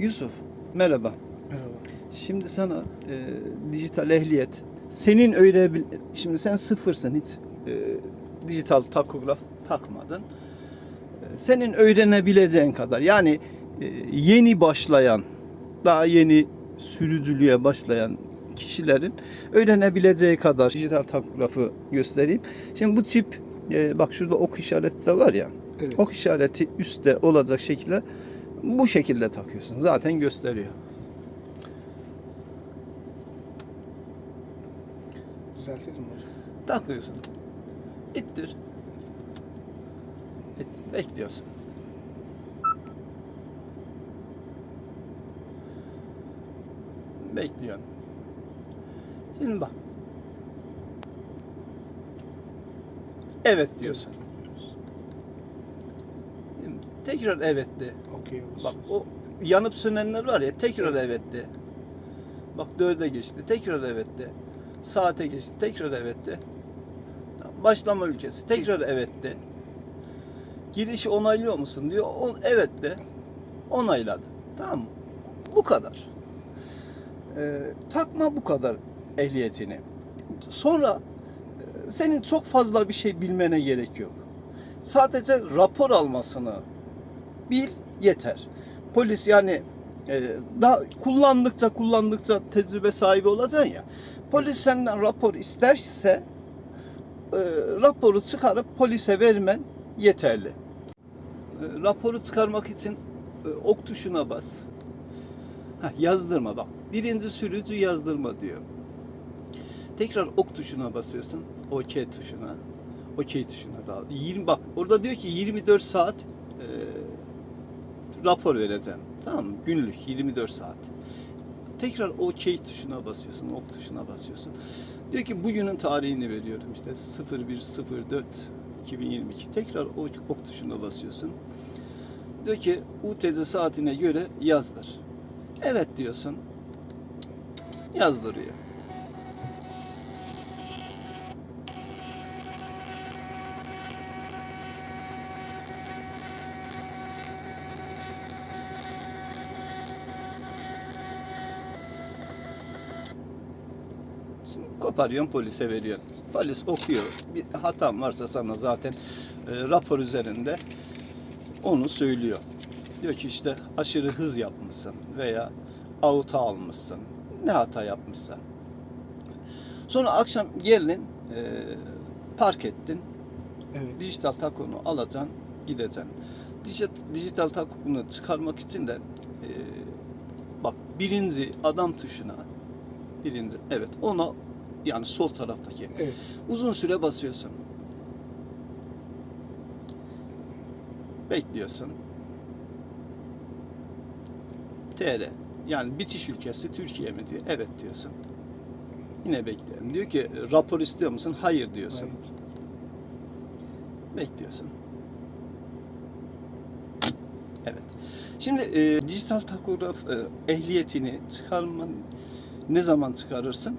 Yusuf, merhaba. Merhaba. Şimdi sana e, dijital ehliyet, senin öyle şimdi sen sıfırsın hiç e, dijital takograf takmadın. E, senin öğrenebileceğin kadar yani e, yeni başlayan, daha yeni sürücülüğe başlayan kişilerin öğrenebileceği kadar dijital takografı göstereyim. Şimdi bu çip e, bak şurada ok işareti de var ya. Evet. Ok işareti üstte olacak şekilde bu şekilde takıyorsun. Zaten gösteriyor. Düzeltelim hocam. Takıyorsun. İttir. İttir. Bekliyorsun. Bekliyorsun. Şimdi bak. Evet diyorsun. Tekrar evet de. Okey. Bak o yanıp sönenler var ya tekrar evet de. Bak dörde geçti. Tekrar evet de. Saate geçti. Tekrar evet de. Başlama ülkesi. Tekrar evet de. Girişi onaylıyor musun diyor. On, evet de. Onayladı. Tamam mı? Bu kadar. Ee, takma bu kadar ehliyetini. Sonra e, senin çok fazla bir şey bilmene gerek yok. Sadece rapor almasını bil yeter. Polis yani e, daha kullandıkça kullandıkça tecrübe sahibi olacaksın ya. Polis senden rapor isterse e, raporu çıkarıp polise vermen yeterli. E, raporu çıkarmak için e, ok tuşuna bas. Heh, yazdırma bak. Birinci sürücü yazdırma diyor. Tekrar ok tuşuna basıyorsun. OK tuşuna. OK tuşuna da. 20 bak orada diyor ki 24 saat e, rapor vereceğim. Tamam mı? Günlük 24 saat. Tekrar OK tuşuna basıyorsun, ok tuşuna basıyorsun. Diyor ki bugünün tarihini veriyorum işte 0104 2022. Tekrar ok, ok tuşuna basıyorsun. Diyor ki UTC saatine göre yazdır. Evet diyorsun. Yazdırıyor. Koparıyorsun polise veriyorsun. Polis okuyor. Bir hatam varsa sana zaten e, rapor üzerinde onu söylüyor. Diyor ki işte aşırı hız yapmışsın veya avuta almışsın. Ne hata yapmışsan. Sonra akşam geldin e, park ettin. Evet. Dijital takonu alacaksın, gideceksin. Dijital, dijital takonu çıkarmak için de e, bak birinci adam tuşuna birinci evet ona yani sol taraftaki Evet. uzun süre basıyorsun. Bekliyorsun. TR yani bitiş ülkesi Türkiye mi diyor. Evet diyorsun. Yine bekleyelim. Diyor ki rapor istiyor musun? Hayır diyorsun. Hayır. Bekliyorsun. Evet. Şimdi e, dijital takograf e, ehliyetini çıkarman ne zaman çıkarırsın?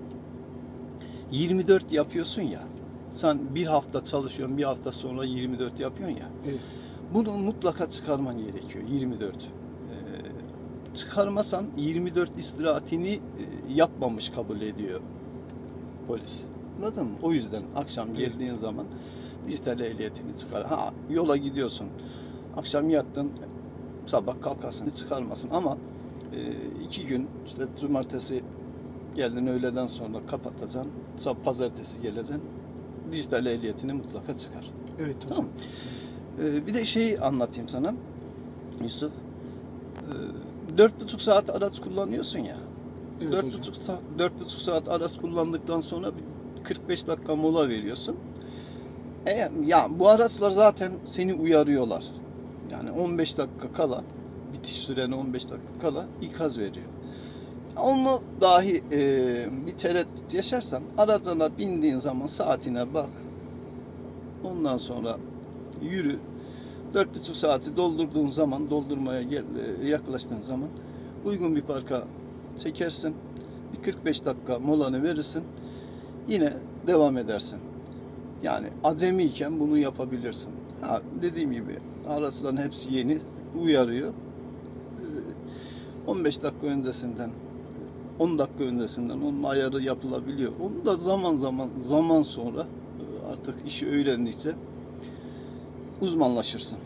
24 yapıyorsun ya. Sen bir hafta çalışıyorsun, bir hafta sonra 24 yapıyorsun ya. Evet. Bunu mutlaka çıkarman gerekiyor 24. Ee, çıkarmasan 24 istirahatini e, yapmamış kabul ediyor polis. Anladın mı? O yüzden akşam Evet. geldiğin zaman dijital ehliyetini çıkar. Ha yola gidiyorsun. Akşam yattın. Sabah kalkarsın çıkarmasın ama e, iki gün işte cumartesi geldin öğleden sonra kapatacaksın. Sabah pazartesi geleceksin. Dijital ehliyetini mutlaka çıkar. Evet hocam. Tamam. Ee, bir de şeyi anlatayım sana Yusuf. Ee, Dört buçuk saat araç kullanıyorsun ya. Evet Dört hocam. buçuk saat, dört buçuk saat araç kullandıktan sonra bir 45 dakika mola veriyorsun. Eğer ya bu araçlar zaten seni uyarıyorlar. Yani 15 dakika kala bitiş süreni 15 dakika kala ikaz veriyor. Onu dahi e, bir tereddüt yaşarsan aracına bindiğin zaman saatine bak. Ondan sonra yürü. Dört buçuk saati doldurduğun zaman, doldurmaya gel, e, yaklaştığın zaman uygun bir parka çekersin. Bir 45 dakika molanı verirsin. Yine devam edersin. Yani acemiyken bunu yapabilirsin. Ha, dediğim gibi araçların hepsi yeni uyarıyor. Ee, 15 dakika öncesinden 10 dakika öncesinden onun ayarı yapılabiliyor. Onu da zaman zaman zaman sonra e, artık işi öğrendikçe uzmanlaşırsın.